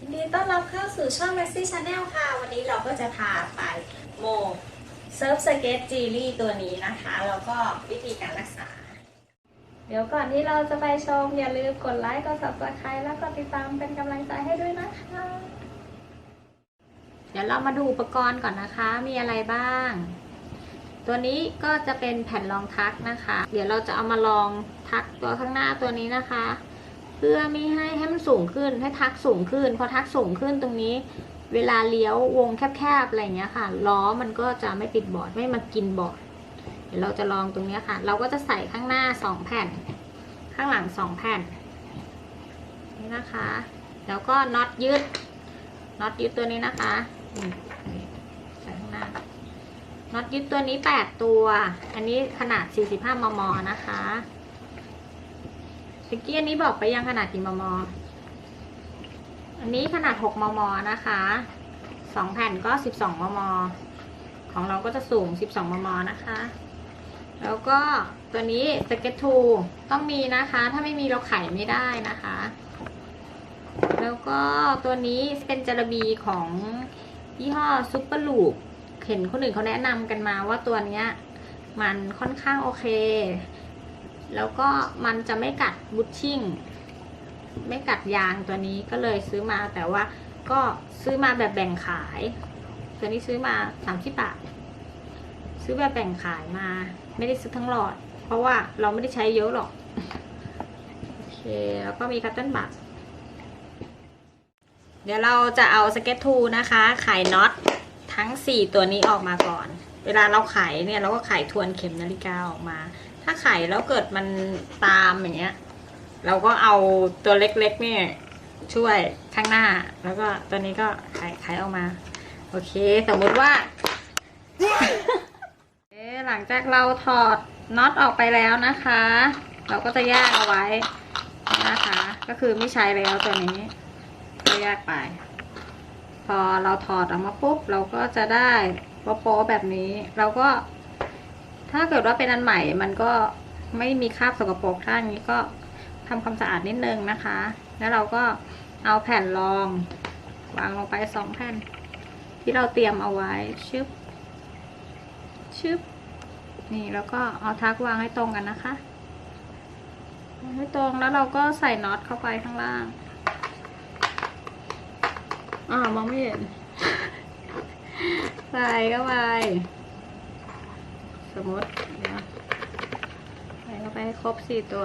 ยินดีต้อนรับเข้าสู่ช่อง Messi Channel ค่ะ วันนี้เราก็จะพาไปโมเซิร์ฟสเก็ตจีรี่ตัวนี้นะคะ แล้วก็วิธีการรักษา เดี๋ยวก่อนที่เราจะไปชม อย่าลืมกดไลค์ กด subscribe แล้วก็ติดตามเป็นกำลังใจให้ด้วยนะคะ เดี๋ยวเรามาดูอุปกรณ์ก่อนนะคะ มีอะไรบ้าง ตัวนี้ก็จะเป็นแผ่นรองทักนะคะ เดี๋ยวเราจะเอามาลองทักตัวข้างหน้าตัวนี้นะคะ เพื่อไม่ให้ให้มันสูงขึ้นให้ทักสูงขึ้นพอทักสูงขึ้นตรงนี้ เวลาเลี้ยววงแคบๆอะไรเงี้ยค่ะล้อมันก็จะไม่ติดบอร์ดไม่มากินบอร์ดเดี๋ยวเราจะลองตรงนี้ค่ะ เราก็จะใส่ข้างหน้าสองแผ่น ข้างหลังสองแผ่นนี่นะคะ แล้วก็น็อตยึดน็อตยึดตัวนี้นะคะใส่ข้างหน้าน็อตยึดตัวนี้ 8 ตัว อันนี้ขนาด 45 มม นะคะ ตะกี้อันนี้บอกไปยังขนาดกี่มม อันนี้ขนาด 6 มม นะคะ2แผ่นก็ 12 มม ของเราก็จะสูง 12 มม นะคะ แล้วก็ตัวนี้สเก็ตทูต้องมีนะคะ ถ้าไม่มีเราไขไม่ได้นะคะ แล้วก็ตัวนี้เป็นจารบีของยี่ห้อซุปเปอร์ลูปเห็นคนอื่นเขาแนะนำกันมาว่าตัวเนี้ย มันค่อนข้างโอเค แล้วก็มันจะไม่กัดบุชชิ่ง ไม่กัดยางตัวนี้ก็เลยซื้อมาแต่ว่าก็ซื้อมาแบบแบ่งขาย ตัวนี้ซื้อมาสามสิบบาท ซื้อแบบแบ่งขายมา ไม่ได้ซื้อทั้งหลอด เพราะว่าเราไม่ได้ใช้เยอะหรอก โอเค แล้วก็มีคัตเติ้ลบัตเดี๋ยวเราจะเอาสเก็ตทูนะคะไขน็อตทั้ง 4 ตัวนี้ออกมาก่อน เวลาเราไขเนี่ยเราก็ไขทวนเข็มนาฬิกาออกมา ถ้าไขแล้วเกิดมันตามอย่างเงี้ย เราก็เอาตัวเล็กๆเนี่ยช่วยข้างหน้า แล้วก็ตัวนี้ก็ไขไขออกมา โอเค สมมุติว่า เอ๊หลังจากเราถอดน็อตออกไปแล้วนะคะ เราก็จะแยกเอาไว้นะคะ ก็คือไม่ใช้แล้วตัวนี้ก็แยกไป พอเราถอดออกมาปุ๊บ เราก็จะได้โป๊ะแบบนี้ เราก็ ถ้าเกิดว่าเป็นอันใหม่มันก็ไม่มีคราบสกปรกถ้าอย่างนี้ก็ทำความสะอาดนิดนึงนะคะ แล้วเราก็เอาแผ่นรองวางลงไปสองแผ่น ที่เราเตรียมเอาไว้ชึบชึบนี่แล้วก็เอาทักวางให้ตรงกันนะคะวางให้ตรงแล้วเราก็ใส่น็อตเข้าไปข้างล่างอ่ามองไม่เห็น ใส่เข้าไป สมมติเดี๋ยวใส่เข้าไปให้ครบสี่ตัว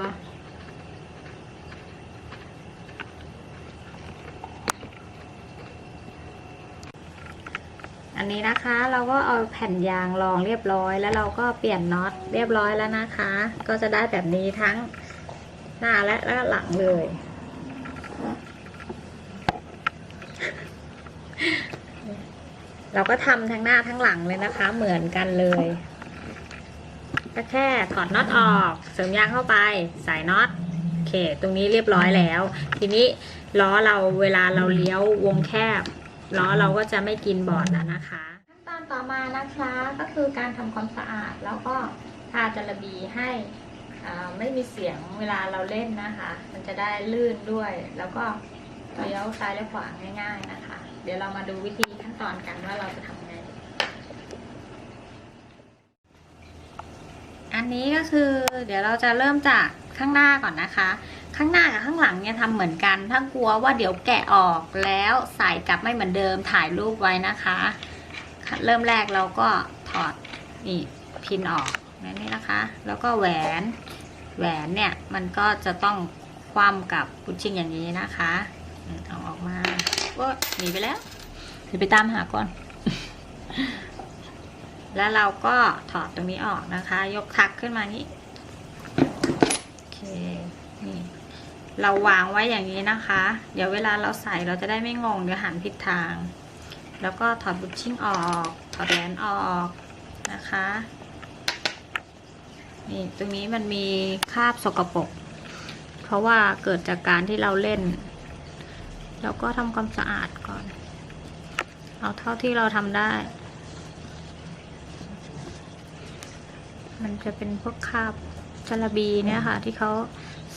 อันนี้นะคะเราก็เอาแผ่นยางรองเรียบร้อยแล้วเราก็เปลี่ยนน็อตเรียบร้อยแล้วนะคะ ก็จะได้แบบนี้ทั้งหน้าและและหลังเลยเราก็ทำทั้งหน้าทั้งหลังเลยนะคะ เหมือนกันเลย ก็แค่ถอดน็อตออก เสริมยางเข้าไปใส่น็อตโอเค ตรงนี้เรียบร้อยแล้ว ทีนี้ล้อเราเวลาเราเลี้ยววงแคบล้อเราก็จะไม่กินบอร์ดแล้วนะคะขั้นตอนต่อมานะคะก็คือการทำความสะอาดแล้วก็ทาจระบีให้ไม่มีเสียงเวลาเราเล่นนะคะ มันจะได้ลื่นด้วย แล้วก็เลี้ยวซ้ายและขวาง่าย ๆนะคะ เดี๋ยวเรามาดูวิธีขั้นตอนกันว่าเราจะทำไง อั นนี้ก็คือ เดี๋ยวเราจะเริ่มจากข้างหน้าก่อนนะคะ ข้างหน้ากับข้างหลังเนี่ยทำเหมือนกัน ถ้ากลัวว่าเดี๋ยวแกะออกแล้วใส่กลับไม่เหมือนเดิมถ่ายรูปไว้นะคะ เริ่มแรกเราก็ถอดนี่พินออกแบบนี่นะคะ แล้วก็แหวนแหวนเนี่ยมันก็จะต้องคว่ำกับพุชชิ่งอย่างนี้นะคะเอาออกมาก็หนีไปแล้วเดี๋ยวไปตามหาก่อน แล้วเราก็ถอดตรงนี้ออกนะคะ ยกทักขึ้นมานี้โอเคนี่เราวางไว้อย่างนี้นะคะ เดี๋ยวเวลาเราใส่เราจะได้ไม่งงเดี๋ยวหันผิดทาง แล้วก็ถอดบุชชิ่งออก ถอดแหวนออกนะคะนี่ตรงนี้มันมีคราบสกปรกเพราะว่าเกิดจากการที่เราเล่นเราก็ทำความสะอาดก่อน เอาเท่าที่เราทำได้ มันจะเป็นพวกคาบจระบีเนี่ยค่ะ ที่เขา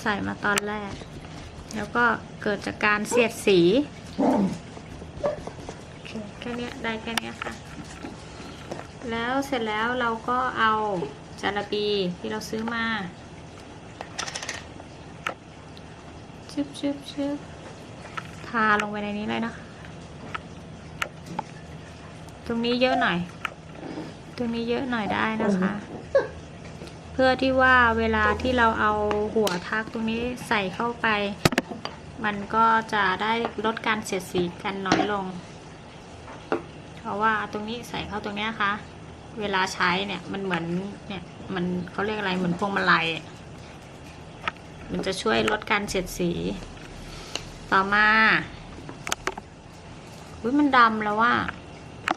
ใส่มาตอนแรก แล้วก็เกิดจากการเสียดสีแค่เนี้ยได้แค่เนี้ยค่ะ แล้วเสร็จแล้วเราก็เอาจาระบีที่เราซื้อมาชึบชึบชึบทาลงไปในนี้เลยนะคะตรงนี้เยอะหน่อย ตรงนี้เยอะหน่อยได้นะคะ เพื่อที่ว่าเวลาที่เราเอาหัวทักตรงนี้ใส่เข้าไป มันก็จะได้ลดการเสียดสีกันน้อยลง เพราะว่าตรงนี้ใส่เข้าตรงนี้ยค่ะเวลาใช้เนี่ยมันเหมือนเนี่ยมันเขาเรียกอะไรเหมือนพวงมาลัยมันจะช่วยลดการเสียดสี ต่อมาอุ้ยมันดำแล้วว่า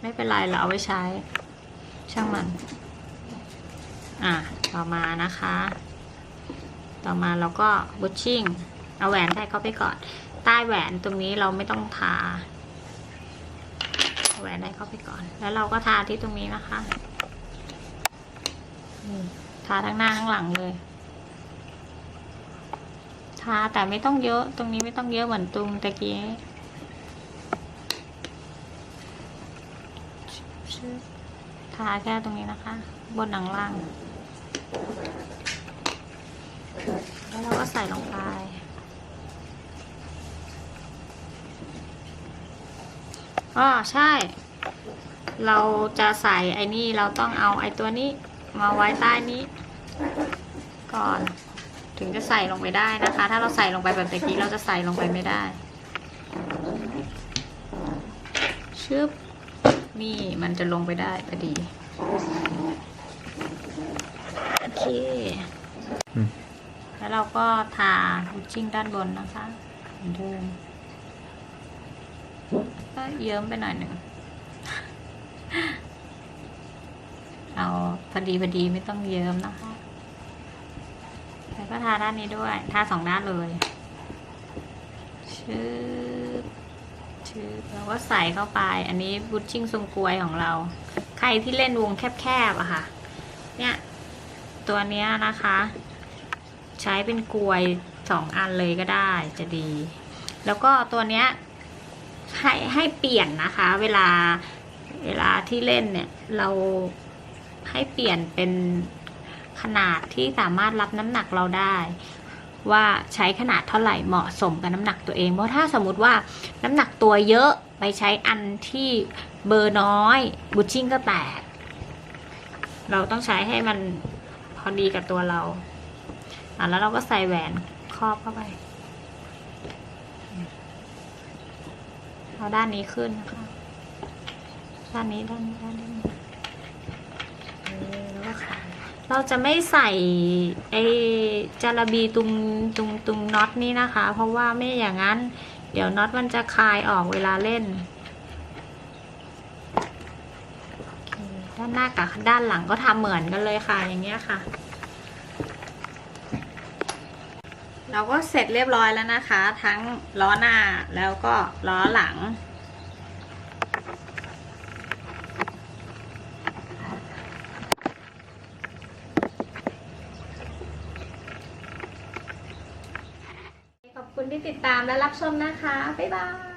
ไม่เป็นไรเราเอาไว้ใช้ ช่างมัน อะ ต่อมานะคะ ต่อมาเราก็บูชชิ่งเอาแหวนใส่เข้าไปก่อน ใต้แหวนตรงนี้เราไม่ต้องทาแหวนได้เข้าไปก่อน แล้วเราก็ทาที่ตรงนี้นะคะทาทั้งหน้าทั้งหลังเลย ทาแต่ไม่ต้องเยอะ ตรงนี้ไม่ต้องเยอะเหมือนตรงตะกี้ทาแค่ตรงนี้นะคะ บนหนังล่าง แล้วเราก็ใส่ลงไป อ๋อ ใช่ เราจะใส่ไอ้นี่เราต้องเอาไอ้ตัวนี้มาไว้ใต้นี้ ก่อน ถึงจะใส่ลงไปได้นะคะ ถ้าเราใส่ลงไปแบบตะกี้เราจะใส่ลงไปไม่ได้ ชึบ นี่มันจะลงไปได้พอดี แล้วเราก็ทาบูชชิ่งด้านบนนะคะเหมือนเดิมก็เยิ้มไปหน่อยหนึ่ง เอาพอดีพอดีไม่ต้องเยิ้มนะคะแล้วก็ทาด้านนี้ด้วย ทาสองด้านเลยชืบชืบแล้วก็ใส่เข้าไป อันนี้บูชชิ่งทรงกลวยของเรา ใครที่เล่นวงแคบๆอะค่ะ เนี่ย ตัวเนี้ยนะคะ ใช้เป็นกลวยสองอันเลยก็ได้จะดี แล้วก็ตัวเนี้ยให้ให้เปลี่ยนนะคะ เวลาเวลาที่เล่นเนี่ยเราให้เปลี่ยนเป็นขนาดที่สามารถรับน้ำหนักเราได้ ว่าใช้ขนาดเท่าไหร่เหมาะสมกับน้ำหนักตัวเอง เพราะถ้าสมมติว่าน้ำหนักตัวเยอะไปใช้อันที่เบอร์น้อยบูชชิ่งก็แตกเราต้องใช้ให้มัน พอดีกับตัวเรา อะแล้วเราก็ใส่แหวนครอบเข้าไปเอาด้านนี้ขึ้นนะคะ ด้านนี้ด้านนี้ด้านนี้แล้วก็ขาเราจะไม่ใส่ไอจาระบีตรงตรงตรงน็อตนี้นะคะ เพราะว่าไม่อย่างนั้น เดี๋ยวน็อตมันจะคลายออกเวลาเล่นโอเค ด้านหน้ากับด้านหลังก็ทำเหมือนกันเลยค่ะ อย่างเงี้ยค่ะ เราก็เสร็จเรียบร้อยแล้วนะคะ ทั้งล้อหน้าแล้วก็ล้อหลังขอบคุณที่ติดตามและรับชมนะคะ บ๊ายบาย